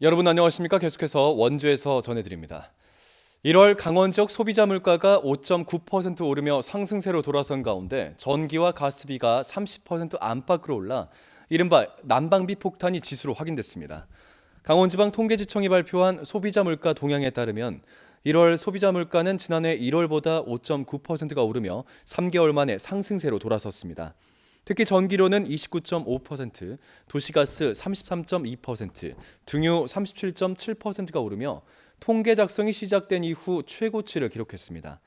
여러분 안녕하십니까? 계속해서 원주에서 전해드립니다. 1월 강원 지역 소비자 물가가 5.9% 오르며 상승세로 돌아선 가운데 전기와 가스비가 30% 안팎으로 올라 이른바 난방비 폭탄이 지수로 확인됐습니다. 강원지방통계지청이 발표한 소비자 물가 동향에 따르면 1월 소비자 물가는 지난해 1월보다 5.9%가 오르며 3개월 만에 상승세로 돌아섰습니다. 특히 전기료는 29.5%, 도시가스 33.2%, 등유 37.7%가 오르며 통계 작성이 시작된 이후 최고치를 기록했습니다.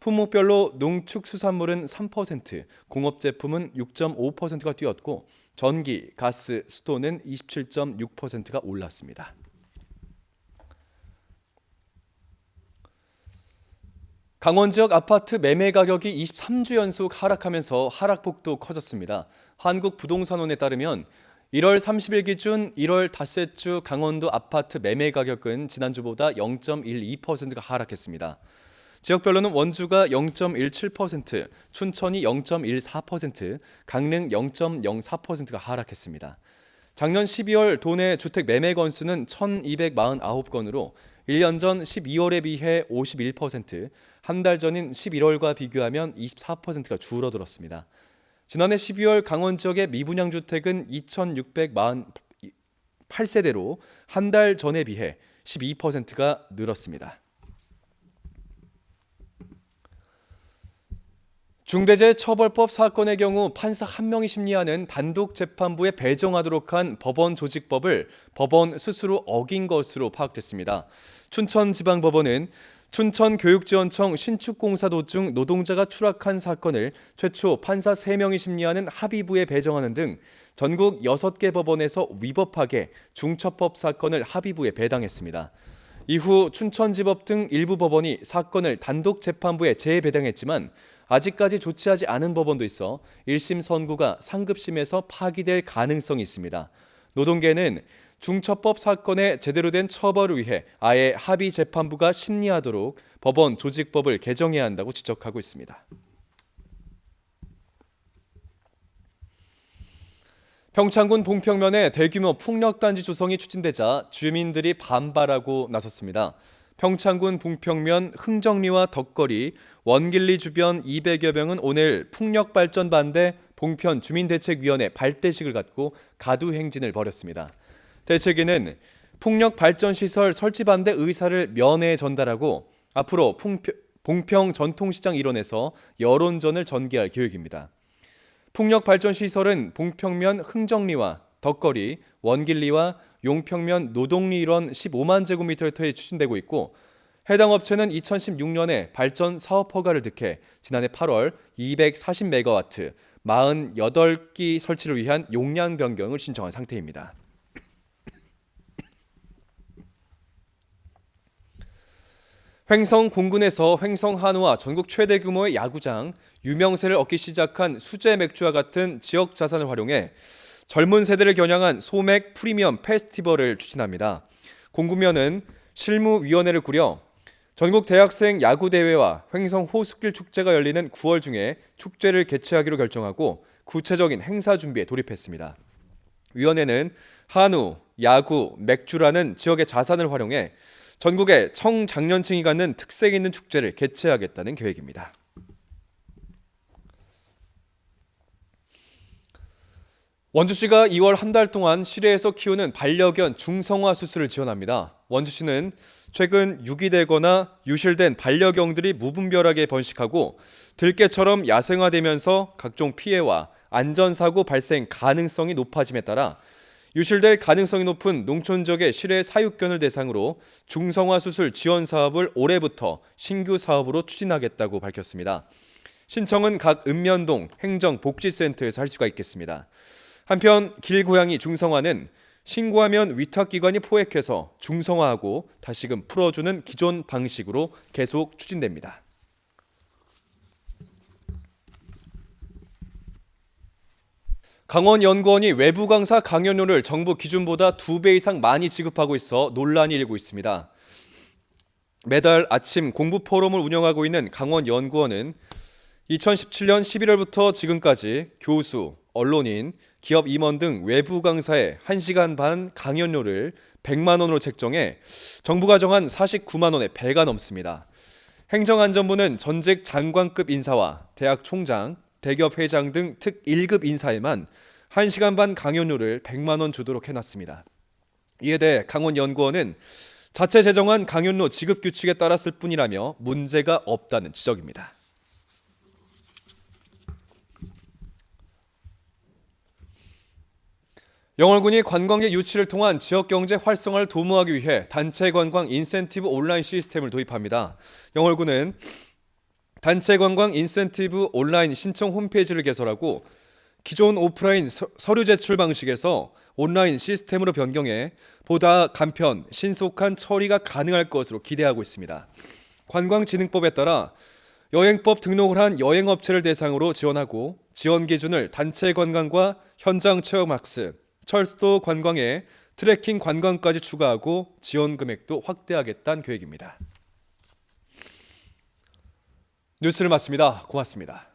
품목별로 농축수산물은 3%, 공업제품은 6.5%가 뛰었고 전기, 가스, 수도는 27.6%가 올랐습니다. 강원 지역 아파트 매매 가격이 23주 연속 하락하면서 하락폭도 커졌습니다. 한국부동산원에 따르면 1월 30일 기준 1월 닷새 주 강원도 아파트 매매 가격은 지난주보다 0.12%가 하락했습니다. 지역별로는 원주가 0.17%, 춘천이 0.14%, 강릉 0.04%가 하락했습니다. 작년 12월 도내 주택 매매 건수는 1,249건으로 1년 전 12월에 비해 51%, 한 달 전인 11월과 비교하면 24%가 줄어들었습니다. 지난해 12월 강원 지역의 미분양 주택은 2,648세대로 한 달 전에 비해 12%가 늘었습니다. 중대재해처벌법 사건의 경우 판사 한 명이 심리하는 단독 재판부에 배정하도록 한 법원 조직법을 법원 스스로 어긴 것으로 파악됐습니다. 춘천지방법원은 춘천교육지원청 신축공사 도중 노동자가 추락한 사건을 최초 판사 3명이 심리하는 합의부에 배정하는 등 전국 6개 법원에서 위법하게 중처법 사건을 합의부에 배당했습니다. 이후 춘천지법 등 일부 법원이 사건을 단독 재판부에 재배당했지만 아직까지 조치하지 않은 법원도 있어 1심 선고가 상급심에서 파기될 가능성이 있습니다. 노동계는 중처법 사건의 제대로 된 처벌을 위해 아예 합의 재판부가 심리하도록 법원 조직법을 개정해야 한다고 지적하고 있습니다. 평창군 봉평면에 대규모 풍력단지 조성이 추진되자 주민들이 반발하고 나섰습니다. 평창군 봉평면 흥정리와 덕거리, 원길리 주변 200여 명은 오늘 풍력 발전 반대 봉편 주민대책위원회 발대식을 갖고 가두 행진을 벌였습니다. 대책위는 풍력 발전 시설 설치 반대 의사를 면회에 전달하고 앞으로 풍평, 봉평 전통시장 일원에서 여론전을 전개할 계획입니다. 풍력 발전 시설은 봉평면 흥정리와 덕거리, 원길리와 용평면 노동리 일원 15만 제곱미터에 추진되고 있고 해당 업체는 2016년에 발전 사업 허가를 득해 지난해 8월 240메가와트 48기 설치를 위한 용량 변경을 신청한 상태입니다. 횡성 공군에서 횡성 한우와 전국 최대 규모의 야구장, 유명세를 얻기 시작한 수제 맥주와 같은 지역 자산을 활용해 젊은 세대를 겨냥한 소맥 프리미엄 페스티벌을 추진합니다. 공구면은 실무위원회를 꾸려 전국 대학생 야구 대회와 횡성 호수길 축제가 열리는 9월 중에 축제를 개최하기로 결정하고 구체적인 행사 준비에 돌입했습니다. 위원회는 한우, 야구, 맥주라는 지역의 자산을 활용해 전국의 청장년층이 갖는 특색 있는 축제를 개최하겠다는 계획입니다. 원주시가 2월 한 달 동안 실외에서 키우는 반려견 중성화 수술을 지원합니다. 원주시는 최근 유기되거나 유실된 반려견들이 무분별하게 번식하고 들개처럼 야생화되면서 각종 피해와 안전사고 발생 가능성이 높아짐에 따라 유실될 가능성이 높은 농촌 지역의 실외 사육견을 대상으로 중성화 수술 지원 사업을 올해부터 신규 사업으로 추진하겠다고 밝혔습니다. 신청은 각 읍면동 행정복지센터에서 할 수가 있겠습니다. 한편 길고양이 중성화는 신고하면 위탁기관이 포획해서 중성화하고 다시금 풀어주는 기존 방식으로 계속 추진됩니다. 강원연구원이 외부 강사 강연료를 정부 기준보다 두 배 이상 많이 지급하고 있어 논란이 일고 있습니다. 매달 아침 공부 포럼을 운영하고 있는 강원연구원은 2017년 11월부터 지금까지 교수, 언론인, 기업 임원 등 외부 강사의 1시간 반 강연료를 100만 원으로 책정해 정부가 정한 49만 원의 배가 넘습니다. 행정안전부는 전직 장관급 인사와 대학 총장, 대기업 회장 등 특 1급 인사에만 1시간 반 강연료를 100만 원 주도록 해놨습니다. 이에 대해 강원연구원은 자체 제정한 강연료 지급 규칙에 따랐을 뿐이라며 문제가 없다는 지적입니다. 영월군이 관광객 유치를 통한 지역 경제 활성화를 도모하기 위해 단체 관광 인센티브 온라인 시스템을 도입합니다. 영월군은 단체 관광 인센티브 온라인 신청 홈페이지를 개설하고 기존 오프라인 서, 서류 제출 방식에서 온라인 시스템으로 변경해 보다 간편, 신속한 처리가 가능할 것으로 기대하고 있습니다. 관광진흥법에 따라 여행법 등록을 한 여행업체를 대상으로 지원하고 지원 기준을 단체 관광과 현장 체험 학습, 철도 관광에 트레킹 관광까지 추가하고 지원 금액도 확대하겠다는 계획입니다. 뉴스를 마칩니다. 고맙습니다.